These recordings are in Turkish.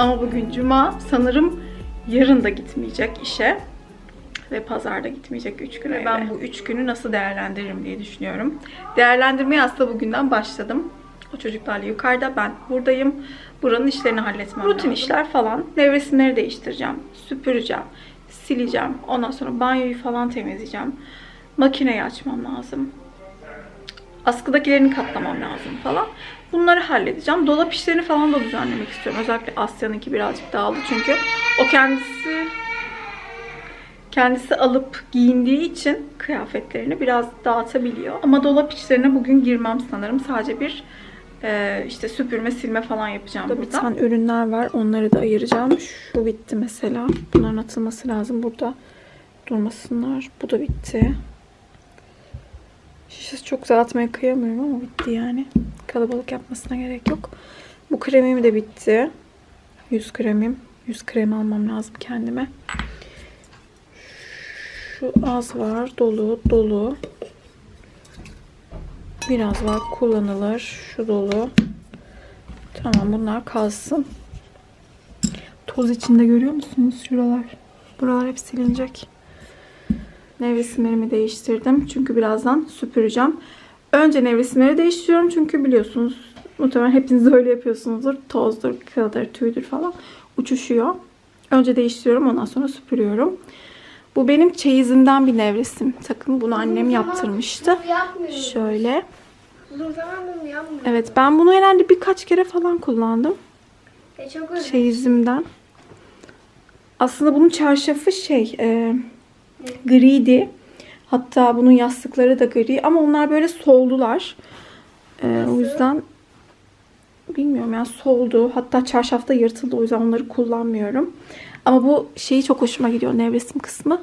Ama bugün cuma. Sanırım yarın da gitmeyecek işe. Ve pazarda gitmeyecek 3 gün. Ben bu 3 günü nasıl değerlendiririm diye düşünüyorum. Değerlendirmeye aslında bugünden başladım. O çocuklarla yukarıda ben buradayım. Buranın işlerini halletmem Rutin işler falan. Nevresimleri değiştireceğim. Süpüreceğim. Sileceğim. Ondan sonra banyoyu falan temizleyeceğim. Makineyi açmam lazım. Askıdakilerini katlamam lazım falan. Bunları halledeceğim. Dolap işlerini falan da düzenlemek istiyorum. Özellikle Asya'nınki birazcık dağıldı çünkü o kendisi kendisi alıp giyindiği için kıyafetlerini biraz dağıtabiliyor. Ama dolap içlerine bugün girmem sanırım. Sadece bir e, işte süpürme, silme falan yapacağım burada. Bir tane ürünler var. Onları da ayıracağım. Şu bitti mesela. Bunların atılması lazım. Burada durmasınlar. Bu da bitti. Şişesi çok atmaya kıyamıyorum ama bitti yani. Kalabalık yapmasına gerek yok. Bu kremim de bitti. Yüz kremim. Yüz kremi almam lazım kendime. Şu az var. Dolu, dolu. Biraz var. Kullanılır. Şu dolu. Tamam bunlar kalsın. Toz içinde görüyor musunuz şuralar? Buralar hep silinecek. Nevresimlerimi değiştirdim. Çünkü birazdan süpüreceğim. Önce nevresimleri değiştiriyorum. Çünkü biliyorsunuz muhtemelen hepiniz öyle yapıyorsunuzdur. Tozdur, kıldır, tüydür falan uçuşuyor. Önce değiştiriyorum. Ondan sonra süpürüyorum. Bu benim çeyizimden bir nevresim takım. Bunu annem yaptırmıştı. Şöyle. Evet ben bunu herhalde birkaç kere falan kullandım. E, Çeyizimden. Aslında bunun çarşafı şey e, griydi. Hatta bunun yastıkları da gri ama onlar böyle soldular. E, o yüzden bilmiyorum yani soldu. Hatta çarşafta yırtıldı o yüzden onları kullanmıyorum. Ama bu şeyi çok hoşuma gidiyor nevresim kısmı.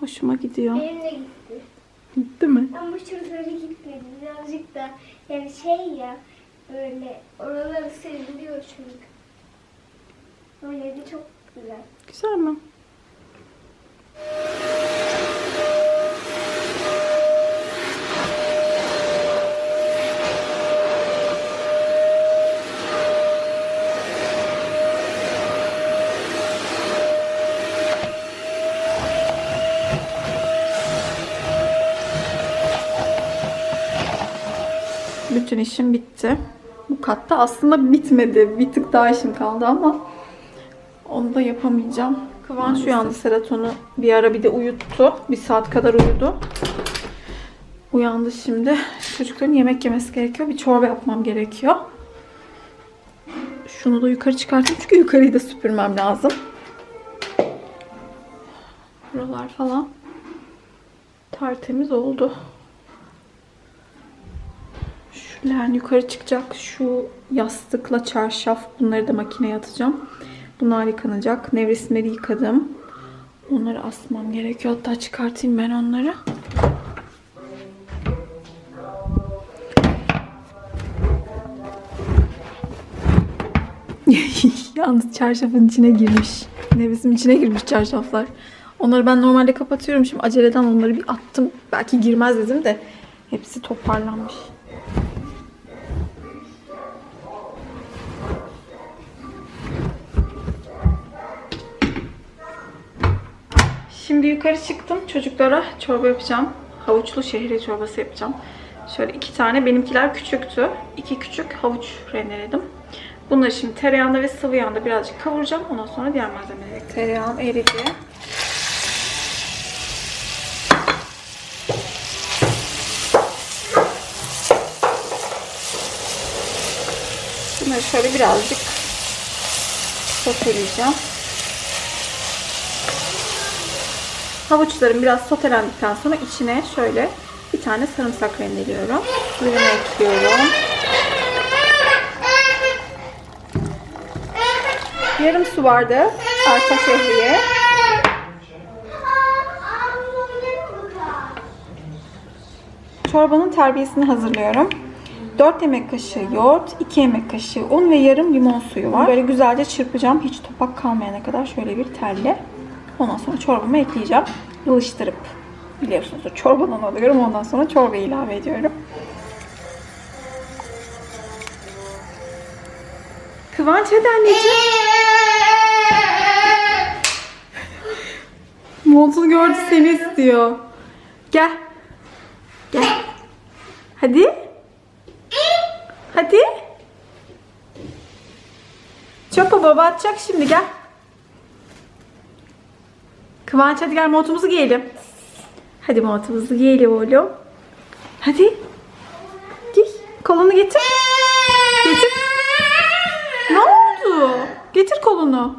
Hoşuma gidiyor. Benim de gitti. Değil mi? Ama çok öyle gitmedi. Birazcık da yani şey ya böyle oraları seviliyor çünkü. Öyle de çok güzel. Güzel mi? Bütün işim bitti. Bu katta aslında bitmedi. Bir tık daha işim kaldı ama onu da yapamayacağım. Kıvanç uyandı Serhat onu bir ara bir de uyuttu. Bir saat kadar uyudu. Uyandı şimdi. Çocukların yemek yemesi gerekiyor. Bir çorba yapmam gerekiyor. Şunu da yukarı çıkartayım çünkü yukarıyı da süpürmem lazım. Buralar falan tertemiz oldu. Leğen yukarı çıkacak. Şu yastıkla çarşaf bunları da makineye atacağım. Bunlar yıkanacak. Nevresimleri yıkadım. Onları asmam gerekiyor. Hatta çıkartayım ben onları. Yalnız çarşafın içine girmiş. Nevresim içine girmiş çarşaflar. Onları ben normalde kapatıyorum. Şimdi aceleden onları bir attım. Belki girmez dedim de hepsi toparlanmış. Şimdi yukarı çıktım. Çocuklara çorba yapacağım. Havuçlu şehriye çorbası yapacağım. Şöyle iki tane. Benimkiler küçüktü. İki küçük havuç rendeledim. Bunları şimdi tereyağında ve sıvı yağında birazcık kavuracağım. Ondan sonra diğer malzemeleri. Tereyağım eridi. Bunları şöyle birazcık soteleyeceğim. Havuçlarım biraz sotelendikten sonra içine şöyle bir tane sarımsak rendeliyorum. Suyunu ekliyorum. Yarım su bardağı arpa şehriye. Çorbanın terbiyesini hazırlıyorum. 4 yemek kaşığı yoğurt, 2 yemek kaşığı un ve yarım limon suyu var. Böyle güzelce çırpacağım. Hiç topak kalmayana kadar şöyle bir telle. Ondan sonra çorbamı ekleyeceğim. Yılıştırıp biliyorsunuz çorbadan alıyorum. Ondan sonra çorbayı ilave ediyorum. Kıvanç hadi anneciğim. Montunu gördü seni istiyor. Gel. Gel. Hadi. Hadi. Çöpe baba atacak şimdi gel. Kıvanç hadi gel montumuzu giyelim. Hadi montumuzu giyelim oğlum. Hadi. Giy. Kolunu getir. Getir. Ne oldu? Getir kolunu.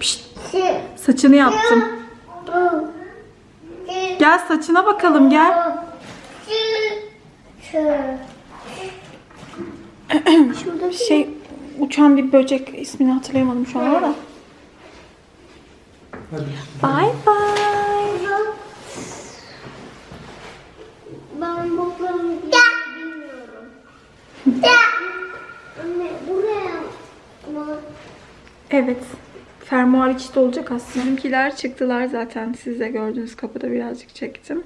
Pişt, saçını yaptım. Gel saçına bakalım gel. Şurada Şey uçan bir böcek ismini hatırlayamadım şu an ama. Hadi. Bye bye. Ben boklarımı bilmiyorum. Anne buraya mı? Evet. Fermuar içte olacak aslında. Bizimkiler çıktılar zaten. Siz de gördünüz kapıda birazcık çektim.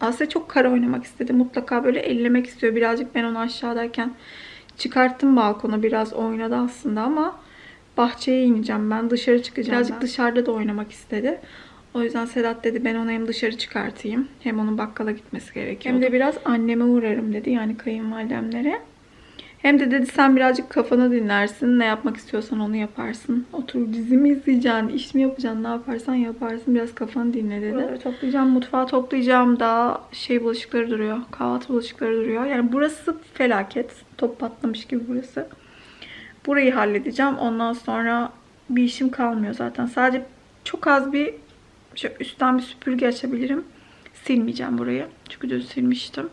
Asya çok kara oynamak istedi. Mutlaka böyle ellemek istiyor. Birazcık ben onu aşağıdayken çıkarttım balkona. Biraz oynadı aslında ama bahçeye ineceğim ben. Dışarı çıkacağım Birazcık ben. dışarıda da oynamak istedi. O yüzden Sedat dedi ben onu hem dışarı çıkartayım. Hem onun bakkala gitmesi gerekiyor. Hem de biraz anneme uğrarım dedi. Yani kayınvalidemlere. Hem de dedi sen birazcık kafanı dinlersin. Ne yapmak istiyorsan onu yaparsın. Otur dizi mi izleyeceksin, iş mi yapacaksın, ne yaparsan yaparsın. Biraz kafanı dinle dedi. Buraları toplayacağım, mutfağı toplayacağım. Daha şey bulaşıkları duruyor. Kahvaltı bulaşıkları duruyor. Yani burası felaket. Top patlamış gibi burası. Burayı halledeceğim. Ondan sonra bir işim kalmıyor zaten. Sadece çok az bir şöyle üstten bir süpürge açabilirim. Silmeyeceğim burayı. Çünkü düz silmiştim.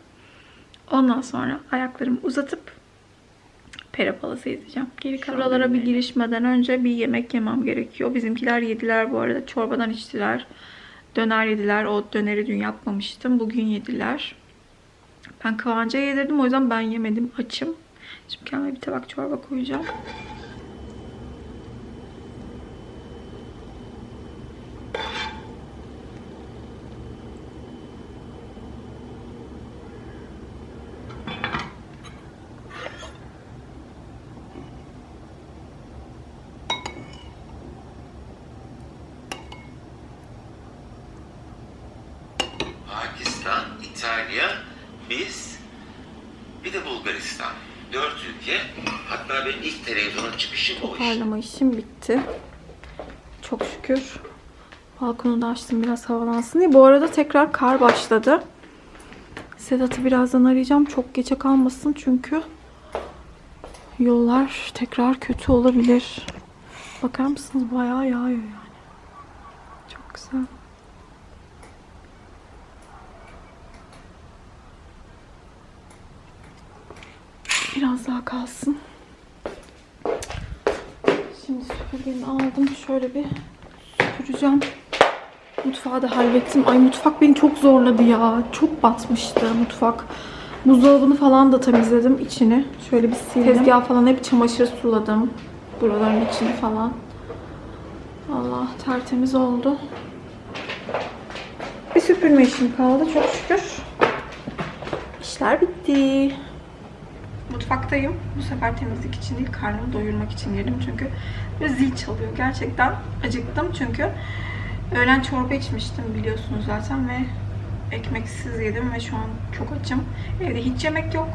Ondan sonra ayaklarımı uzatıp pera palası izleyeceğim. Geri Şuralara bir girişmeden önce bir yemek yemem gerekiyor. Bizimkiler yediler bu arada. Çorbadan içtiler. Döner yediler. O döneri dün yapmamıştım. Bugün yediler. Ben Kıvanç'a yedirdim. O yüzden ben yemedim. Açım. Şimdi kendime bir tabak çorba koyacağım. Pakistan, İtalya, biz, bir de Bulgaristan. Dört ülke. Hatta benim ilk televizyona çıkışım o. Toparlama işim bitti. Çok şükür. Balkonu da açtım biraz havalansın diye. Bu arada tekrar kar başladı. Sedat'ı birazdan arayacağım. Çok geçe kalmasın çünkü yollar tekrar kötü olabilir. Bakar mısınız? Bayağı yağıyor yani. Çok güzel. Biraz daha kalsın. Şimdi süpürgemi aldım. Şöyle bir süpüreceğim. Mutfağı da hallettim. Ay mutfak beni çok zorladı ya. Çok batmıştı mutfak. Buzdolabını falan da temizledim içini. Şöyle bir sildim. Tezgah falan hep çamaşır suladım. Buraların içini falan. Allah tertemiz oldu. Bir süpürme işim kaldı çok şükür. İşler bitti. Mutfaktayım. Bu sefer temizlik için değil, karnımı doyurmak için girdim çünkü zil çalıyor. Gerçekten acıktım çünkü öğlen çorba içmiştim biliyorsunuz zaten ve ekmeksiz yedim ve şu an çok açım. Evde hiç yemek yok.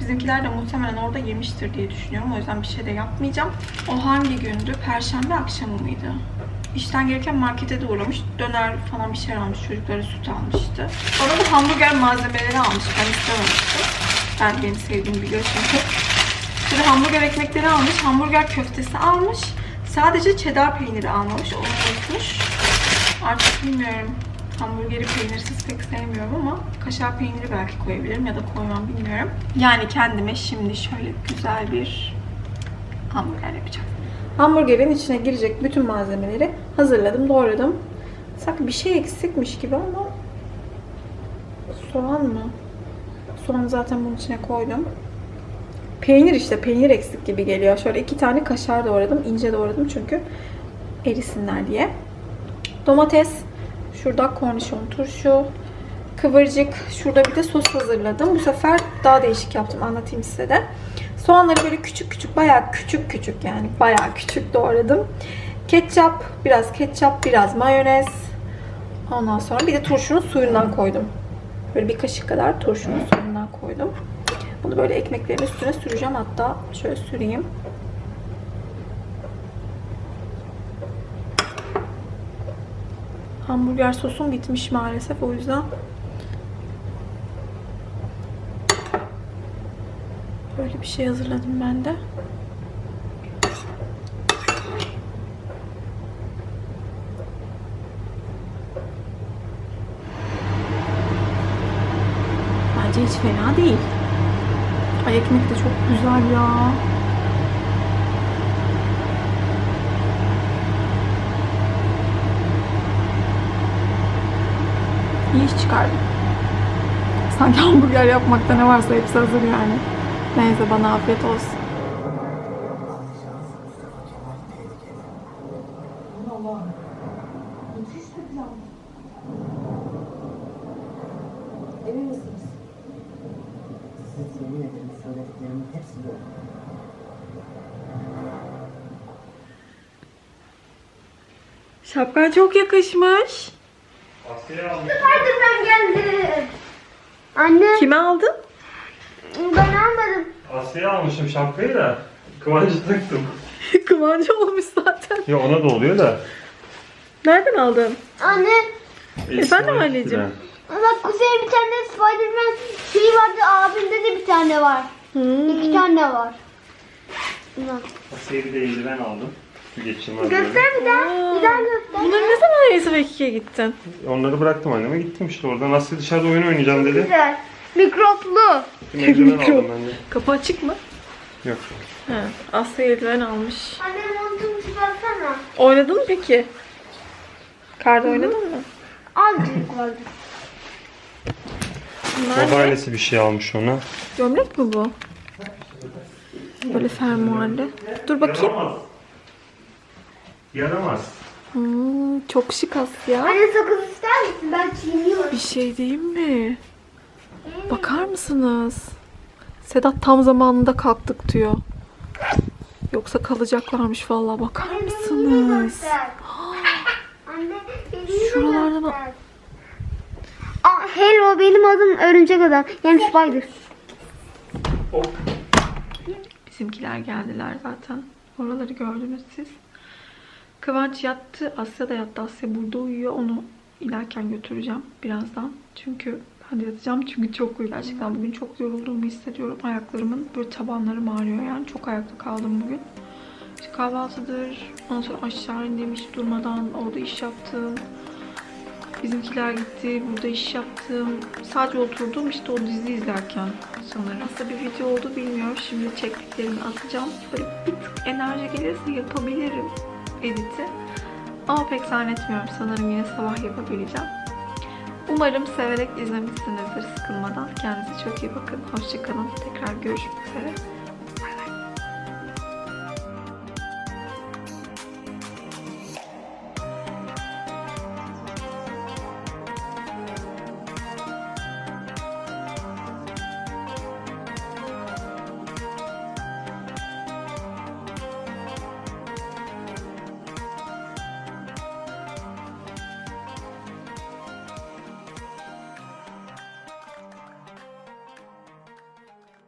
Bizimkiler de muhtemelen orada yemiştir diye düşünüyorum. O yüzden bir şey de yapmayacağım. O hangi gündü? Perşembe akşamı mıydı? İşten gelirken markete de uğramış. Döner falan bir şey almış. Çocuklara süt almıştı. Orada da hamburger malzemeleri almış. Ben istememiştim. Ben benim sevdiğimi biliyor çünkü. De hamburger ekmekleri almış. Hamburger köftesi almış. Sadece cheddar peyniri almamış. Onu unutmuş. Artık bilmiyorum. Hamburgeri peynirsiz pek sevmiyorum ama kaşar peyniri belki koyabilirim ya da koymam bilmiyorum. Yani kendime şimdi şöyle güzel bir hamburger yapacağım. Hamburgerin içine girecek bütün malzemeleri hazırladım, doğradım. Sanki bir şey eksikmiş gibi ama soğan mı? Soğanı zaten bunun içine koydum. Peynir işte, peynir eksik gibi geliyor. Şöyle iki tane kaşar doğradım, ince doğradım çünkü erisinler diye. Domates, şurada kornişon turşu, kıvırcık, şurada bir de sos hazırladım. Bu sefer daha değişik yaptım, anlatayım size de. Soğanları böyle küçük küçük, bayağı küçük küçük yani bayağı küçük doğradım. Ketçap, biraz ketçap, biraz mayonez. Ondan sonra bir de turşunun suyundan koydum. Böyle bir kaşık kadar turşunun suyundan koydum. Bunu böyle ekmeklerin üstüne süreceğim. Hatta şöyle süreyim. Hamburger sosum bitmiş maalesef o yüzden. Böyle bir şey hazırladım ben de. Hiç fena değil. Ay ekmek de çok güzel ya. İyi iş çıkardım. Sanki hamburger yapmakta ne varsa hepsi hazır yani. Neyse bana afiyet olsun. Emin misiniz? Hepsi doğru. Şapkan çok yakışmış. Asya'ya almış. Spiderman geldi. Anne Kime aldın? ben almadım. Asya'ya almışım şapkayı da. Kıvancı taktım. Kıvancı olmuş zaten. Ya ona da oluyor da. Nereden aldın? Anne Efendim anneciğim? bak Kuzey'e bir tane Spiderman şeyi vardı. Abimde de bir tane var. Hmm. İki tane var. Bir de eldiven aldım. Su geçirmez Göster böyle. bir daha. Bir daha göster. Bunları ne zaman Ace ve Kiki'ye gittin? Onları bıraktım anneme gittim işte oradan. Asya dışarıda oyun oynayacağım dedi. Güzel. Mikroplu. Bir eldiven Mikro. aldım ben de. Kapı açık mı? Yok. He. Asya eldiven almış. Anne montumu çıkarsana. Oynadın mı peki? Karda oynadın mı? Azıcık vardı. Bunlar? Babaannesi bir şey almış ona. Gömlek mi bu? Böyle fermuarlı. Dur bakayım. Yaramaz. Yaramaz. Hmm, çok şık Asya. Anne sakız ister misin? Ben çiğniyorum. Bir şey diyeyim mi? Bakar mısınız? Sedat tam zamanında kalktık diyor. Yoksa kalacaklarmış vallahi bakar Anne, mısınız? göster. Anne, hello benim adım örümcek adam. Yani spider. Bizimkiler geldiler zaten. Oraları gördünüz siz. Kıvanç yattı. Asya da yattı. Asya burada uyuyor. Onu inerken götüreceğim birazdan. Çünkü ben de yatacağım. Çünkü çok uyuyor. Gerçekten bugün çok yorulduğumu hissediyorum. Ayaklarımın böyle tabanlarım ağrıyor yani. Çok ayakta kaldım bugün. İşte kahvaltıdır. Ondan sonra aşağı indim hiç durmadan. Orada iş yaptım. Bizimkiler gitti. Burada iş yaptım. Sadece oturdum işte o dizi izlerken sanırım. Nasıl bir video oldu bilmiyorum. Şimdi çektiklerimi atacağım. Böyle bir tık enerji gelirse yapabilirim editi. Ama pek zannetmiyorum. Sanırım yine sabah yapabileceğim. Umarım severek izlemişsinizdir sıkılmadan. Kendinize çok iyi bakın. Hoşçakalın. Tekrar görüşmek üzere.